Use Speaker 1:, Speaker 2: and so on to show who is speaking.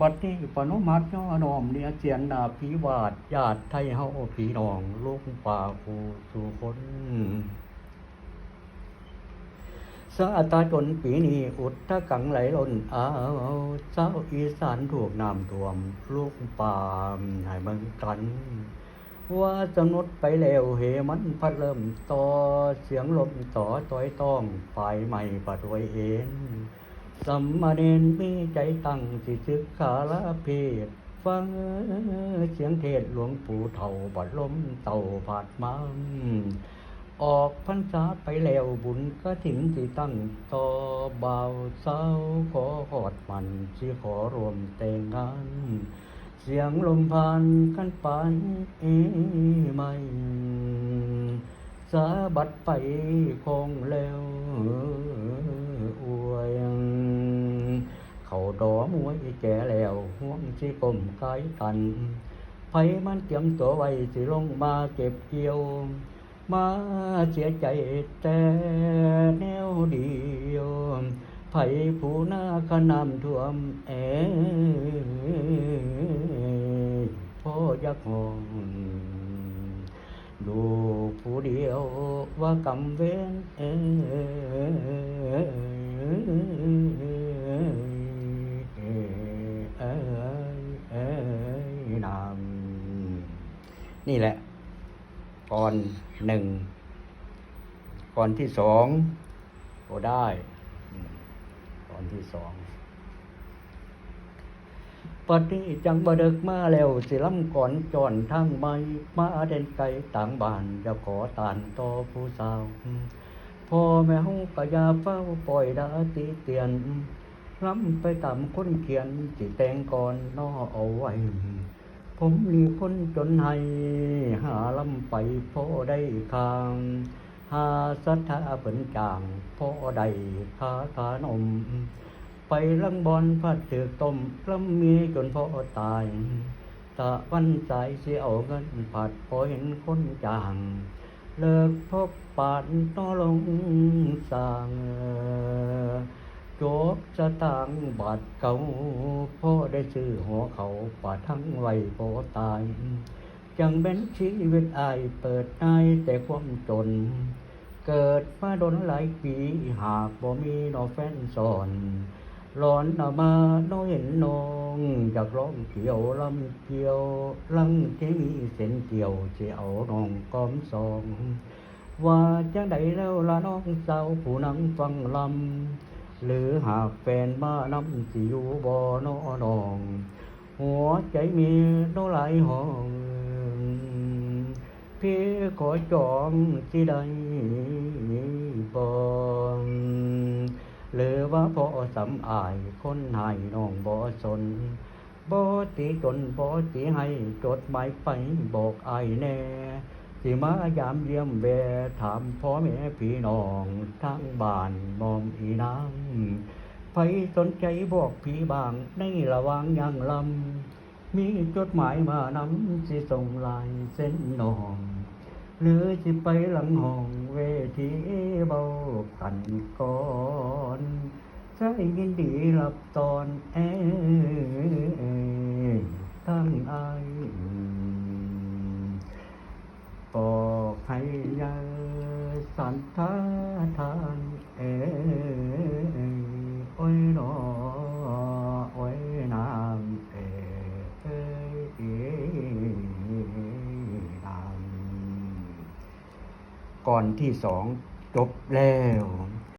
Speaker 1: บัดนี้ปนุมัติย่อนอมเนี่ยเสียนดาผีวาดญาติไทยเฮาพี่น้องลูกป่าผู้สู่คนสาตาจนปีนี้อุดถ้ากังไหลล้นอาเจ้าอีสานถูกน้ำท่วม ลูกป่าให้เบิ่งกัน ว่าสนุดไปแล้วเหมันพัดเริ่มต่อเสียงลมต่อต้อยต้องไฟใหม่ปัดไว้เอ็น สัมมาเนนมีใจตั้งสิศึกขาลาเพศฟังเสียงเทศหลวงปู่เท่าบัดลมเต่าผาดมันออกพรรษาไปแล้วบุญก็ถินสิตั้งต่อเบาเศร้าขอหอดมันสิขอรวมแต่งงาน เสียงลมพันกันไปเอไม่สาบัดไปคงแล้ว เขาดอมวยแก่แล้วห่วงสิกลมกายตันไผมันเตรียมตัวไว้สิลงมาเก็บเกี่ยว มาเสียใจแต่แนวเดียวไผผู้หน้าขนำท่วมแอพ่อยักหองดูผู้เดียวว่ากำเว้นเอ นี่แหละก่อนหนึ่งก่อนที่สองก็ได้ก่อนที่สองปัดนี้จังบดึกมาแล้วสิลำก่อนจอนทางไม่มาเด่นไกลต่างบ้านจะขอตานต่อผู้สาวพ่อแม่เฮากะยาเฝ้าปล่อยดาตีเตียนล้ำไปตามคนเขียนสิแต่งก่อนนอเอาไว้ ผมนี่คนจนให้ หาลำไปพอได้คาง หาสัทธาเปิ่นจางพอได้คาขานม ไปลังบอลพัดถือต้มลำมีจนพอตายตะวันสายเสียเอาเงินผัดพอเห็นคนจาง เลิกพบปานต้อลงสร้าง จบจะต่างบาดเก่าพ่อได้ซื้อหัวเขาป่าทั้งไว้พอตาย จังเป็นชีวิตอายเปิดในแต่ความจน เกิดมาโดนหลายปีหากบ่มีนอแฟนสอนร้อนเอามาน้อยเห็นนองอยากร้องเกี่ยวลำเกี่ยวลังที่มีเส้นเกี่ยวจะเอาน้องก้อมสอง ว่าจังใดแล้วละน้องสาวผู้นั่งฟังลำ หรือหากแฟนมานำสิอยู่บ่นอนอง หัวใจมีโนหลายห้อง พี่ขอจองที่ใดบ่หรือว่าพอสำอายคนให้น้องบ่สนบ่ตีตนบ่ตีให้จดหมายไปบอกอายแน่ สิมายามเยี่ยมแวถามพ่อแม่พี่น้องทางบ้านมอมอีนางไปสนใจบอกพี่บางในระว่างยังลำ มีจดหมายมานำสิส่งลายเส้นนอง หรือสิไปหลังห้องเวทีเบากันก่อนใช้ยินดีรับตอนเอทั้งอายบอ ทาทานเอโอ้ยหนอโอ้ยนามเอเอ้ยนามก่อนที่สองจบแล้ว